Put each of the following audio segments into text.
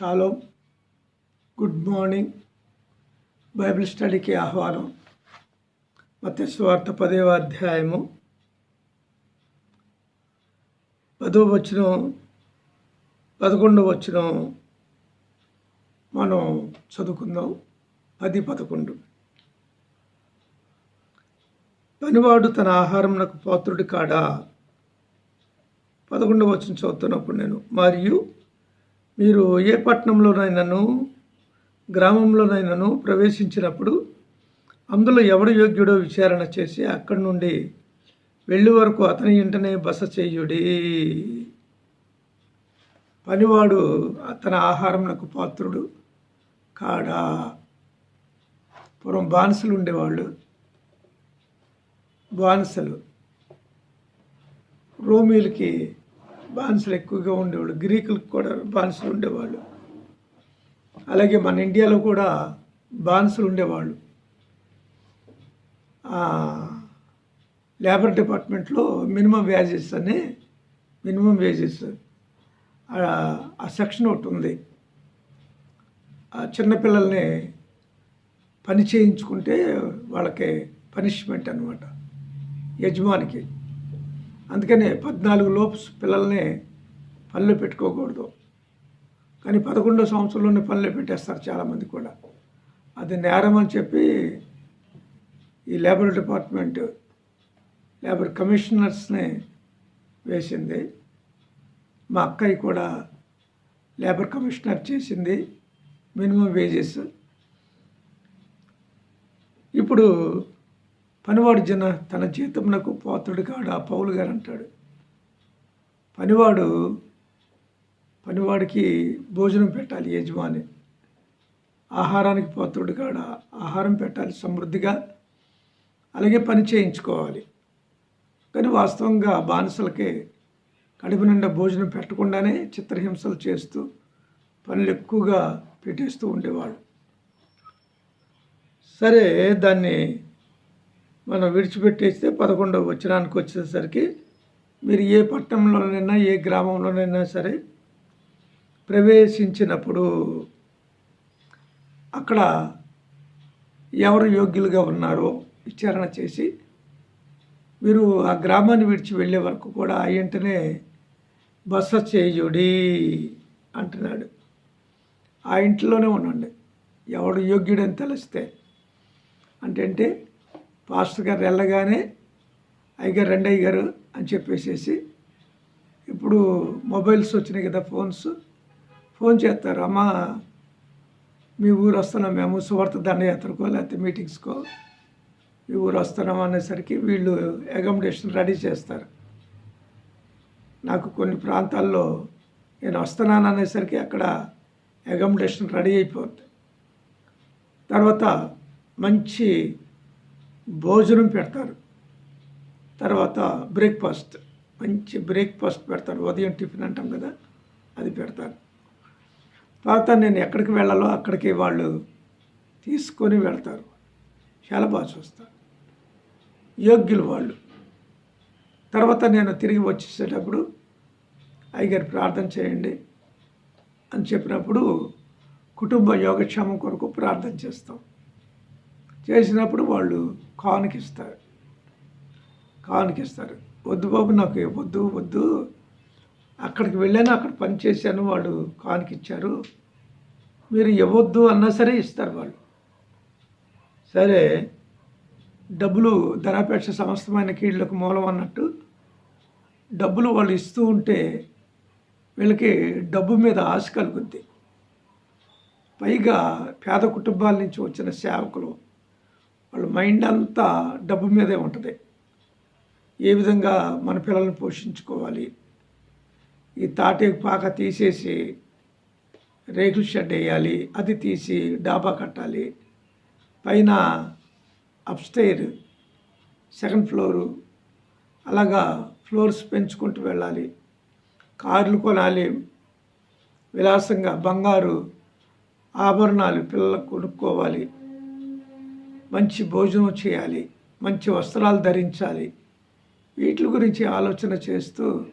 Shalom good morning Bible స్టడీకి ఆహ్వానం. మత స్వార్థ పదేవ అధ్యాయము. పదో వచ్చిన పదకొండవ వచ్చిన మనం చదువుకుందాం. పది పదకొండు. పనివాడు తన ఆహారంనకు పాత్రుడి కాడా? పదకొండవ వచ్చిన చదువుతున్నప్పుడు నేను మరియు మీరు ఏ పట్టణంలోనైనాను గ్రామంలోనైనాను ప్రవేశించినప్పుడు అందులో ఎవడు యోగ్యుడో విచారణ చేసి అక్కడి నుండి వెళ్ళి వరకు అతని ఇంటనే బస చేయుడి. పనివాడు తన ఆహారంకు పాత్రుడు కాడా. పూర్వం బానిసలు ఉండేవాళ్ళు. బానిసలు. రోమీలకి బానిసలు ఎక్కువగా ఉండేవాళ్ళు. గ్రీకులకు కూడా బానిసలు ఉండేవాళ్ళు. అలాగే మన ఇండియాలో కూడా బానిసలు ఉండేవాళ్ళు. లేబర్ డిపార్ట్మెంట్లో మినిమం వేజెస్ అని మినిమం వేజెస్. ఆ సెక్షన్ ఒకటి ఉంది. ఆ చిన్నపిల్లల్ని పని చేయించుకుంటే వాళ్ళకి పనిష్మెంట్ అనమాట యజమానికి. అందుకనే పద్నాలుగు లోపు పిల్లల్ని పనిలో పెట్టుకోకూడదు. కానీ పదకొండో సంవత్సరంలోనే పనిలో పెట్టేస్తారు చాలామంది కూడా. అది నేరం అని చెప్పి ఈ లేబర్ డిపార్ట్మెంట్ లేబర్ కమిషనర్స్ని వేసింది. మా అక్కయ్య కూడా లేబర్ కమిషనర్ చేసింది మినిమం వేజెస్. ఇప్పుడు పనివాడు జన తన జీతమునకు పాత్రుడు కాడు? ఆ పౌలు గారు అంటాడు. పనివాడు పనివాడికి భోజనం పెట్టాలి యజమాని. ఆహారానికి పాత్రుడు కాడ? ఆహారం పెట్టాలి సమృద్ధిగా. అలాగే పని చేయించుకోవాలి. కానీ వాస్తవంగా బానిసలకే కడుపు నిండా భోజనం పెట్టకుండానే చిత్రహింసలు చేస్తూ పనులు ఎక్కువగా పెట్టేస్తూ ఉండేవాడు సరే దాన్ని మనం విడిచిపెట్టేస్తే పదకొండవ వచ్చినానికి వచ్చేసరికి మీరు ఏ పట్టణంలోనైనా ఏ గ్రామంలోనైనా సరే ప్రవేశించినప్పుడు అక్కడ ఎవరు యోగ్యులుగా ఉన్నారో విచారణ చేసి మీరు ఆ గ్రామాన్ని విడిచి వెళ్ళే వరకు కూడా ఆ ఇంటనే బస చేయుడి అంటున్నాడు. ఆ ఇంట్లోనే ఉండండి. ఎవడు యోగ్యుడని తెలిస్తే. అంటే పాస్టర్ గారు వెళ్ళగానే అయ్యగారు రెండు అయ్యగారు అని చెప్పేసేసి ఇప్పుడు మొబైల్స్ వచ్చినాయి కదా ఫోన్స్ ఫోన్ చేస్తారు. అమ్మ మీ ఊరు వస్తున్నాం మేము సువార్త దండయాత్రకో లేకపోతే మీటింగ్స్కో మీ ఊరు వస్తున్నాం అనేసరికి వీళ్ళు అకామిడేషన్ రెడీ చేస్తారు. నాకు కొన్ని ప్రాంతాల్లో నేను వస్తున్నాను అనేసరికి అక్కడ అకామిడేషన్ రెడీ అయిపోద్ది. తర్వాత మంచి భోజనం పెడతారు. తర్వాత బ్రేక్ఫాస్ట్ మంచి బ్రేక్ఫాస్ట్ పెడతారు. ఉదయం టిఫిన్ అంటాం కదా అది పెడతారు. తర్వాత నేను ఎక్కడికి వెళ్ళాలో అక్కడికి వాళ్ళు తీసుకొని వెళ్తారు. చాలా బాగా చూస్తారు యోగ్యులు వాళ్ళు. తర్వాత నేను తిరిగి వచ్చేసేటప్పుడు అయ్యగారు ప్రార్థన చేయండి అని చెప్పినప్పుడు కుటుంబ యోగక్షేమం కొరకు ప్రార్థన చేస్తాం. చేసినప్పుడు వాళ్ళు కానుకిస్తారు. కానుకిస్తారు. వద్దు బాబు నాకు వద్దు వద్దు. అక్కడికి వెళ్ళాను అక్కడ పని చేశాను వాళ్ళు కానుకిచ్చారు. మీరు ఇవ్వద్దు అన్నా సరే ఇస్తారు వాళ్ళు. సరే డబ్బులు ధనాపేక్ష సమస్తమైన కీళ్ళకు మూలం అన్నట్టు డబ్బులు వాళ్ళు ఇస్తూ ఉంటే వీళ్ళకి డబ్బు మీద ఆశ కలుగుద్ది. పైగా పేద కుటుంబాల నుంచి వచ్చిన సేవకులు వాళ్ళ మైండ్ అంతా డబ్బు మీదే ఉంటుంది. ఏ విధంగా మన పిల్లల్ని పోషించుకోవాలి? ఈ తాటి పాక తీసేసి రేకుల షెడ్ వేయాలి అది తీసి డాబా కట్టాలి పైన అప్స్టైర్ సెకండ్ ఫ్లోరు అలాగా ఫ్లోర్స్ పెంచుకుంటూ వెళ్ళాలి. కార్లు కొనాలి విలాసంగా బంగారు ఆభరణాలు పిల్లలకు కొనుక్కోవాలి. మంచి భోజనం చేయాలి మంచి వస్త్రాలు ధరించాలి. వీటి గురించి ఆలోచన చేస్తూ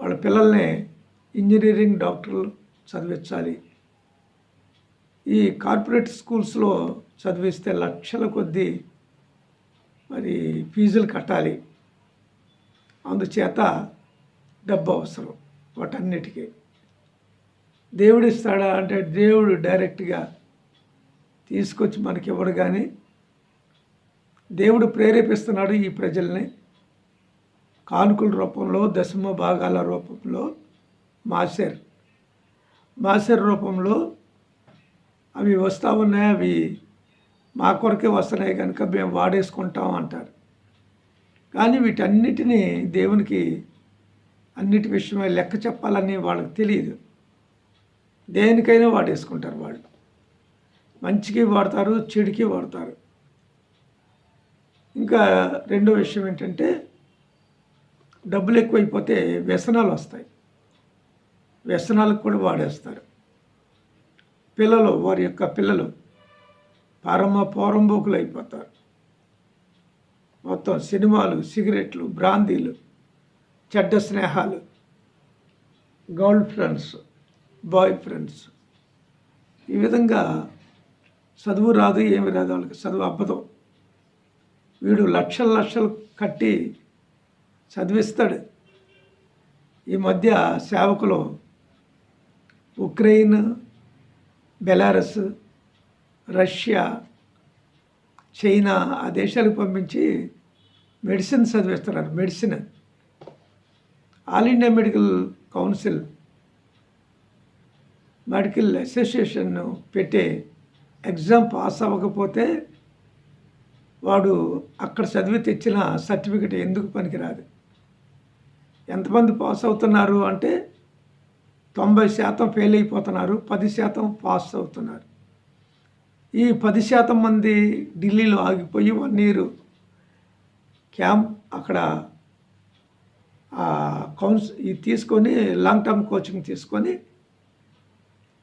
వాళ్ళ పిల్లల్ని ఇంజనీరింగ్ డాక్టర్లు చదివించాలి. ఈ కార్పొరేట్ స్కూల్స్లో చదివిస్తే లక్షల కొద్దీ మరి ఫీజులు కట్టాలి. అందుచేత డబ్బు అవసరం వాటన్నిటికీ. దేవుడు ఇస్తాడా అంటే దేవుడు డైరెక్ట్గా తీసుకొచ్చి మనకి ఇవ్వడు కానీ దేవుడు ప్రేరేపిస్తున్నాడు ఈ ప్రజల్ని. కానుకల రూపంలో దశమ భాగాల రూపంలో మాసర్ మాసేర్ రూపంలో అవి వస్తూ ఉన్నాయి అవి మా కొరకే వస్తున్నాయి కనుక మేము వాడేసుకుంటాం అంటారు. కానీ వీటన్నిటినీ దేవునికి అన్నిటి విషయమై లెక్క చెప్పాలని వాళ్ళకి తెలియదు. దేనికైనా వాడేసుకుంటారు వాళ్ళు. మంచికి వాడతారు చెడుకి వాడతారు. ఇంకా రెండో విషయం ఏంటంటే డబ్బులు ఎక్కువైపోతే వ్యసనాలు వస్తాయి. వ్యసనాలకు కూడా వాడేస్తారు. పిల్లలు వారి యొక్క పిల్లలు పరమ పోరంబోకులు అయిపోతారు. మొత్తం సినిమాలు సిగరెట్లు బ్రాందీలు చెడ్డ స్నేహాలు గర్ల్ ఫ్రెండ్స్ బాయ్ ఫ్రెండ్స్ ఈ విధంగా చదువు రాదు ఏమి రాదు వాళ్ళకి. చదువు అబ్బదు. వీడు లక్షల లక్షలు కట్టి చదివిస్తాడు. ఈ మధ్య సేవకులు ఉక్రెయిన్ బెలారస్ రష్యా చైనా ఆ దేశాలకు పంపించి మెడిసిన్ చదివిస్తున్నారు. Medicine. All India medical council medical association పెట్టే ఎగ్జామ్ పాస్ అవ్వకపోతే వాడు అక్కడ చదివి తెచ్చిన సర్టిఫికెట్ ఎందుకు పనికిరాదు? ఎంతమంది పాస్ అవుతున్నారు అంటే తొంభై శాతం ఫెయిల్ అయిపోతున్నారు పది శాతం పాస్ అవుతున్నారు. ఈ పది శాతం మంది ఢిల్లీలో ఆగిపోయి వన్ ఇయర్ క్యాంప్ అక్కడ కౌన్స్ ఇది తీసుకొని లాంగ్ టర్మ్ కోచింగ్ తీసుకొని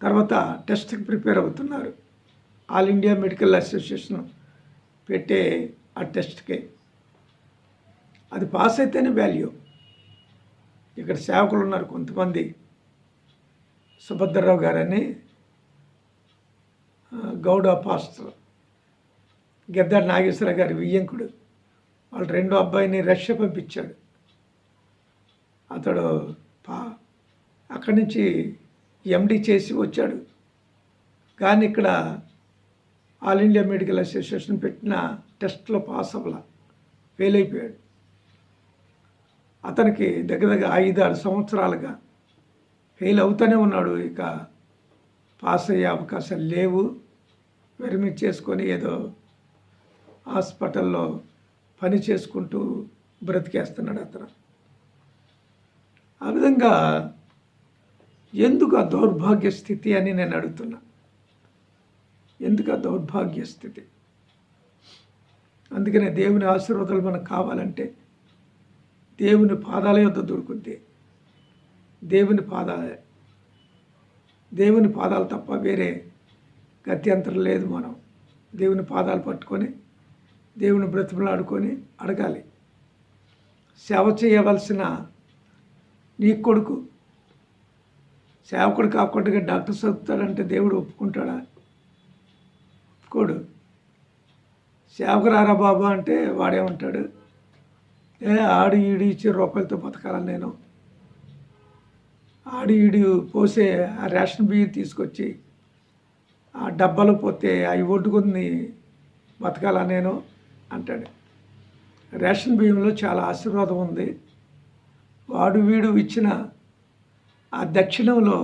తర్వాత టెస్ట్కి ప్రిపేర్ అవుతున్నారు. ఆల్ ఇండియా మెడికల్ అసోసియేషన్ పెట్టే ఆ టెస్ట్కి. అది పాస్ అయితేనే వాల్యూ. ఇక్కడ సేవకులు ఉన్నారు కొంతమంది. సుభద్రరావు గారని గౌడ పాస్టర్. గెద్దాడ నాగేశ్వర గారి వియ్యంకుడు. వాళ్ళ రెండో అబ్బాయిని రష్యా పంపించాడు. అతడు పా అక్కడి నుంచి ఎండి చేసి వచ్చాడు. కానీ ఇక్కడ ఆల్ ఇండియా మెడికల్ అసోసియేషన్ పెట్టిన టెస్ట్లో పాస్ అవ్వాల ఫెయిల్ అయిపోయాడు. అతనికి దగ్గర దగ్గర ఐదు ఆరు సంవత్సరాలుగా ఫెయిల్ అవుతూనే ఉన్నాడు. ఇక పాస్ అయ్యే అవకాశాలు లేవు. విరమించేసుకొని ఏదో హాస్పిటల్లో పని చేసుకుంటూ బ్రతికేస్తున్నాడు అతను. ఆ విధంగా ఎందుకు ఆ దౌర్భాగ్య స్థితి అని నేను అడుగుతున్నా. ఎందుకు ఆ దౌర్భాగ్య స్థితి? అందుకనే దేవుని ఆశీర్వాదాలు మనకు కావాలంటే దేవుని పాదాల యొద్ద దొరుకుద్ది దేవుని పాదాలే. దేవుని పాదాలు తప్ప వేరే గత్యంతరం లేదు మనం. దేవుని పాదాలు పట్టుకొని దేవుని బ్రతిమలాడుకొని అడగాలి. సేవ చేయవలసిన నీ కొడుకు సేవకుడు కాకుండా డాక్టర్ చదువుతాడంటే దేవుడు ఒప్పుకుంటాడా? ఒప్పుకోడు సేవకురారా బాబా అంటే వాడేమంటాడు ఏ ఆడు ఈడు ఇచ్చి రూపాయలతో బతకాలని నేను? ఆడు ఈడు పోసే ఆ రేషన్ బియ్యం తీసుకొచ్చి ఆ డబ్బాలు పోతే అవి ఒడ్డుకుని బతకాలా నేను? అంటాడు. రేషన్ బియ్యంలో చాలా ఆశీర్వాదం ఉంది. వాడు వీడు ఇచ్చిన ఆ దక్షిణంలో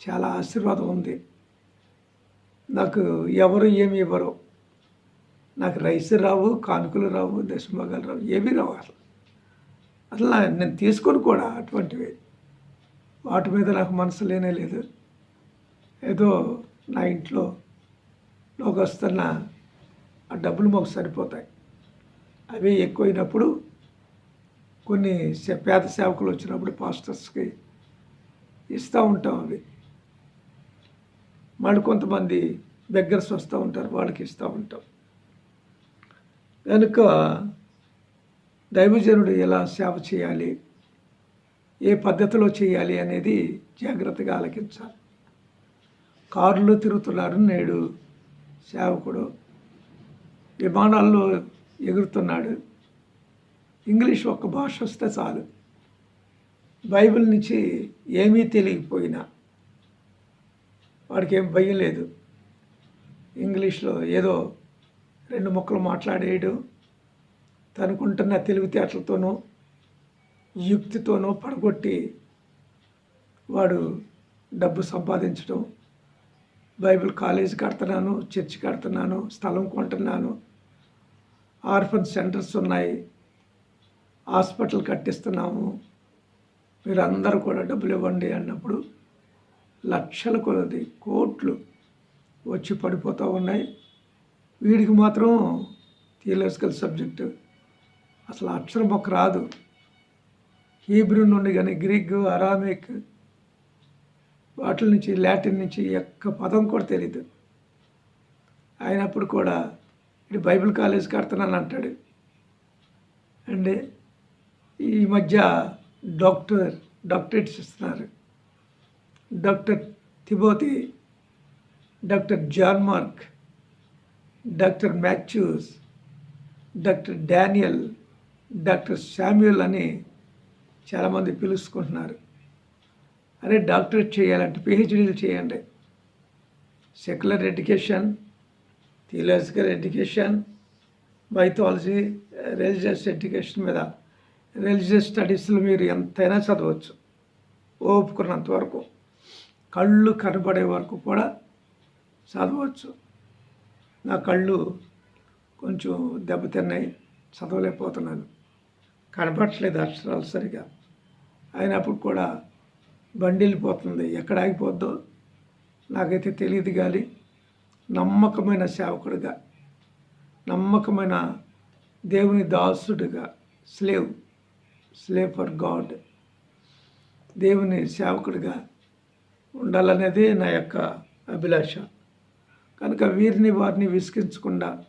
చాలా ఆశీర్వాదం ఉంది. నాకు ఎవరు ఏమి ఇవ్వరు. నాకు రైస్ రావు కానుకలు రావు దశమగాలు రావు ఏమీ రావు అసలు. అసలు నేను తీసుకొని కూడా అటువంటివి వాటి మీద నాకు మనసు లేనే లేదు. ఏదో నా ఇంట్లో లోకి వస్తున్న ఆ డబ్బులు మాకు సరిపోతాయి. అవి ఎక్కువైనప్పుడు కొన్ని పేద సేవకులు వచ్చినప్పుడు పాస్టర్స్కి ఇస్తూ ఉంటాం అవి. మళ్ళీ కొంతమంది బెగ్గర్స్ వస్తూ ఉంటారు వాళ్ళకి ఇస్తూ ఉంటాం. కనుక దైవజనుడు ఎలా సేవ చేయాలి ఏ పద్ధతిలో చేయాలి అనేది జాగ్రత్తగా ఆలకించాలి. కారులో తిరుగుతున్నారు నేడు సేవకుడు. విమానాల్లో ఎగురుతున్నాడు. ఇంగ్లీష్ ఒక్క భాష వస్తే చాలు. బైబిల్ నుంచి ఏమీ తెలియకపోయినా వాడికి ఏం భయం లేదు. ఇంగ్లీష్లో ఏదో రెండు ముక్కలు మాట్లాడేయడం తనుకుంటున్న తెలివితేటలతోనూ యుక్తితోనూ పడగొట్టి వాడు డబ్బు సంపాదించడం బైబిల్ కాలేజ్ కడుతున్నాను చర్చి కడుతున్నాను స్థలం కొంటున్నాను ఆర్ఫన్ సెంటర్స్ ఉన్నాయి హాస్పిటల్ కట్టిస్తున్నాము మీరు అందరూ కూడా డబ్బులు ఇవ్వండి అన్నప్పుడు లక్షల కొలది కోట్లు వచ్చి పడిపోతూ ఉన్నాయి. వీడికి మాత్రం థియలాజికల్ సబ్జెక్టు. అసలు అక్షరం ఒక రాదు. హీబ్రూ నుండి కానీ గ్రీక్ అరామిక్ వాటి నుంచి లాటిన్ నుంచి ఎక్క పదం కూడా తెలియదు అయినప్పుడు కూడా ఇటు బైబిల్ కాలేజ్ కడుతున్నాను అంటాడు. అండి ఈ మధ్య డాక్టర్ డాక్టరేట్స్ ఇస్తున్నారు. Doctor Timothy doctor John Mark doctor Mathews doctor Daniel doctor Samuel అని చాలామంది పిలుచుకుంటున్నారు. అరే డాక్టరేట్ చేయాలంటే పిహెచ్డీలు చేయండి. Secular education theological education mythology religious education మీద రిలీజియస్ స్టడీస్లో మీరు ఎంతైనా చదవచ్చు. ఓపుకున్నంత వరకు. కళ్ళు కనబడే వరకు కూడా చదవచ్చు. నా కళ్ళు కొంచెం దెబ్బతిన్నాయి చదవలేకపోతున్నాను. కనపడట్లేదు అక్షరాలు సరిగా. అయినప్పుడు కూడా బండి వెళ్ళిపోతుంది ఎక్కడ ఆగిపోద్దో నాకైతే తెలియదు కానీ నమ్మకమైన సేవకుడిగా నమ్మకమైన దేవుని దాసుడిగా స్లేవ్ స్లేవ్ ఫర్ గాడ్ దేవుని సేవకుడిగా ఉండాలనేది నా యొక్క అభిలాష. కనుక వీరిని వారిని విసిగించకుండా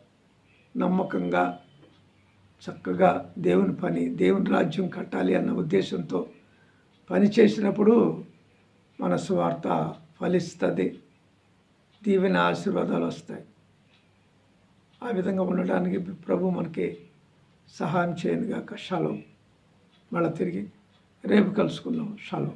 నమ్మకంగా చక్కగా దేవుని పని దేవుని రాజ్యం కట్టాలి అన్న ఉద్దేశంతో పని చేసినప్పుడు మన స్వార్థ ఫలిస్తుంది. దీవెన ఆశీర్వాదాలు వస్తాయి. ఆ విధంగా ఉండడానికి ప్రభు మనకి సహాయం చేయనుగా షాలో. మళ్ళీ తిరిగి రేపు కలుసుకుందాం. షాలో.